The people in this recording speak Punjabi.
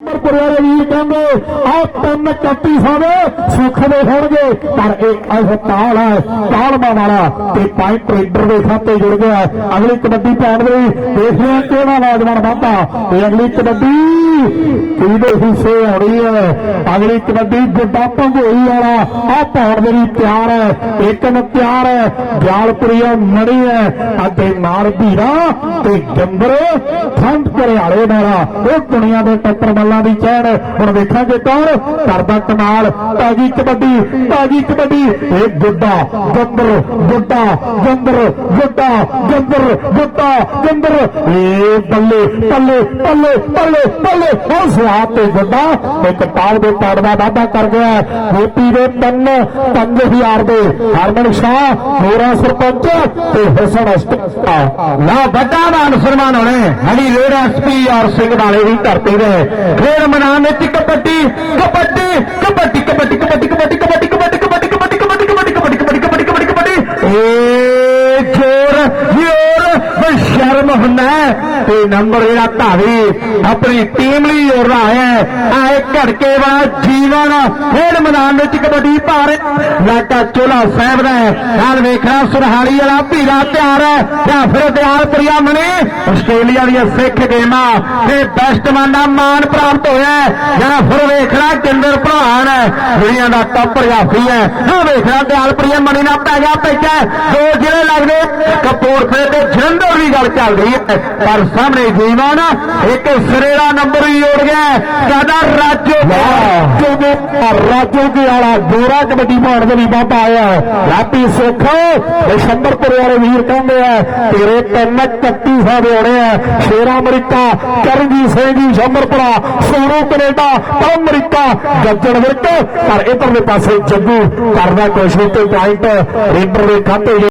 ਪਰਿਵਾਰ ਵੀਰ ਕਹਿੰਦੇ ਆ ਤਿੰਨ ਕੱਤੀ ਸਾਵੇ ਸੁੱਖ ਦੇ ਹੋਣਗੇ, ਪਰ ਇਹ ਹਸਪਤਾਲ ਹੈ ਤਾਲਮਾ ਵਾਲਾ ਤੇ ਪਾਈ ਟ੍ਰੇਡਰ ਦੇ ਖਾਤੇ ਜੁੜ ਗਿਆ, ਅਗਲੀ ਕਬੱਡੀ ਪੈਣ ਦੇ ਦੇਖ ਲਿਆ ਕਿਹੜਾ ਨੌਜਵਾਨ ਵਾਧਾ ਤੇ ਅਗਲੀ ਕਬੱਡੀ ਕਿਹਦੇ ਹਿੱਸੇ ਆਉਣੀ ਹੈ ਅਗਲੀ ਕਬੱਡੀ ਗੁੱਡਾ ਭੰਗੋਈ ਵਾਲਾ ਆ ਪਾਉਣ ਦੇ ਲਈ ਤਿਆਰ ਹੈ ਇੱਕ ਨੂੰ ਤਿਆਰ ਹੈ ਜਾਲਪੁਰੀਆ ਮੜੀ ਹੈ ਅਤੇ ਨਾਲ ਧੀਰਾ ਤੇ ਜੰਬਰ ਖੰਡ ਘਰਿਆਲੇ ਵਾਲਾ ਉਹ ਦੁਨੀਆ ਦੇ ਟੱਕਰ ਮੱਲਾਂ ਦੀ ਚੈਨ ਹੁਣ ਵੇਖਾਂਗੇ ਕੌਣ? ਕਰਦਾ ਕਮਾਲ। ਤਾਜੀ ਕਬੱਡੀ ਤਾਜੀ ਕਬੱਡੀ। ਇਹ ਗੁੱਡਾ ਜੰਬਰ ਗੁੱਡਾ ਜੰਬਰ ਗੁੱਡਾ ਜੰਬਰ ਗੁੱਡਾ ਜੰਬਰ ਇਹ ਬੱਲੇ ਬੱਲੇ ਬੱਲੇ ਬੱਲੇ ਬੱਲੇ। ਉਹ ਸੁਆਦ ਤੇ ਗੁੱਡਾ ਇੱਕ ਟਾਲ ਦੇ ਪਾੜ ਦਾ ਵਾਧਾ ਕਰ ਗਿਆ। ਗੋਪੀ ਦੇ ਤਿੰਨ 5000 ਦੇ। ਹਰਮਨ ਸ਼ਾਹ, ਮੇਰਾ ਸਰਪੰਚ ਤੇ ਹੁਸਨ ਅਸਤਾ ਨਾ ਵੱਡਾ ਮਾਨ ਸਨਮਾਨ ਹੋਣੇ ਹਰੀ ਰੇਡ ਐਸਪੀ ਔਰ ਸਿੰਘ ਵਾਲੇ ਦੀ ਧਰਤੀ ਦੇ ਖੇਡ ਮੈਦਾਨ ਵਿੱਚ ਕਬੱਡੀ ਕਬੱਡੀ ਕਬੱਡੀ ਕਬੱਡੀ ਕਬੱਡੀ ਕਬੱਡੀ ਕਬੱਡੀ ਕਬੱਡੀ ਕਬੱਡੀ ਕਬੱਡੀ ਕਬੱਡੀ ਕਬੱਡੀ ਕਬੱਡੀ ਕਬੱਡੀ ਕਬੱਡੀ ਕਬੱਡੀ ਕਬੱਡੀ ਏ ਜੋਰ ਜੋਰ ਬਸ਼ਰਮ ਹੁੰਦਾ ਤੇ ਨੰਬਰ ਜਿਹੜਾ ਧਾਰੀ ਆਪਣੀ ਟੀਮ ਲਈ ਜੋੜ ਰਹਾ ਹੈ। ਆਏ ਘੜਕੇ ਵਾਲਾ ਜੀਵਨ ਖੇਡ ਮੈਦਾਨ ਵਿੱਚ ਕਬੱਡੀ ਭਾਰ ਲਾਟਾ ਚੋਲਾ ਸਾਹਿਬ ਦਾ ਹੈ। ਵੇਖਣਾ ਸੁਰਹਾਲੀ ਵਾਲਾ ਭੀਰਾ ਤਿਆਰ ਹੈ। ਜਾਂ ਫਿਰ ਤਿਆਰ ਪ੍ਰਿਆ ਮਣੀ, ਆਸਟ੍ਰੇਲੀਆ ਦੀਆਂ ਸਿੱਖ ਗੇਮਾਂ। ਤੇ ਬੈਸਟਮੈਨ ਦਾ ਮਾਣ ਪ੍ਰਾਪਤ ਹੋਇਆ ਜਾਂ ਫਿਰ ਵੇਖਣਾ ਕਿੰਦਰ ਭਰਾਣ ਹੈ। ਦੁਨੀਆ ਦਾ ਟੱਪ ਜਾਫੀ ਹੈ। ਹਾਂ ਵੇਖਣਾ ਤਿਆਰ ਪ੍ਰਿਆ ਮਣੀ ਨਾਲ ਪੈ ਗਿਆ ਪੈਚਾ ਦੋ ਜਿਹੜੇ ਲੱਗਦੇ ਕਪੂਰਥਲੇ ਤੇ ਜਲੰਧਰ ਦੀ ਗੱਲ ਚੱਲ ਰਹੀ ਹੈ। ਪਰ ਸਾਹਮਣੇ ਜੀਵਨ ਇੱਕ ਸਿਰੇ ਦਾ ਨੰਬਰ ਹੀ ਜੋੜ ਗਿਆ। ਸਾਡਾ ਰਾਜੋ ਰਾਜੋ ਦੇ ਰਾਜੋ ਦੇ ਵਾਲਾ ਗੋਰਾ ਕਬੱਡੀ ਪਾਉਣ ਦੇ ਲਈ ਬਾਬਾ ਆਇਆ ਲਾਪੀ ਸੁੱਖ ਦਸ਼ੰਬਰਪੁਰ ਵਾਲੇ ਵੀਰ ਕਹਿੰਦੇ ਆ ਤੇਰੇ ਤਿੰਨ 31 ਸਾਲ ਹੋਣੇ ਆ। ਸ਼ੇਰਾ America Karanjit Singh ji Shambarpura Sonu Canada America Gajjan Virk ਪਰ ਇਧਰਲੇ ਪਾਸੇ ਜੱਗੂ ਕਰਦਾ ਕੋਸ਼ਿਸ਼ ਤੇ ਪੁਆਇੰਟ ਰੇਡਰ ਦੇ ਖਾਤੇ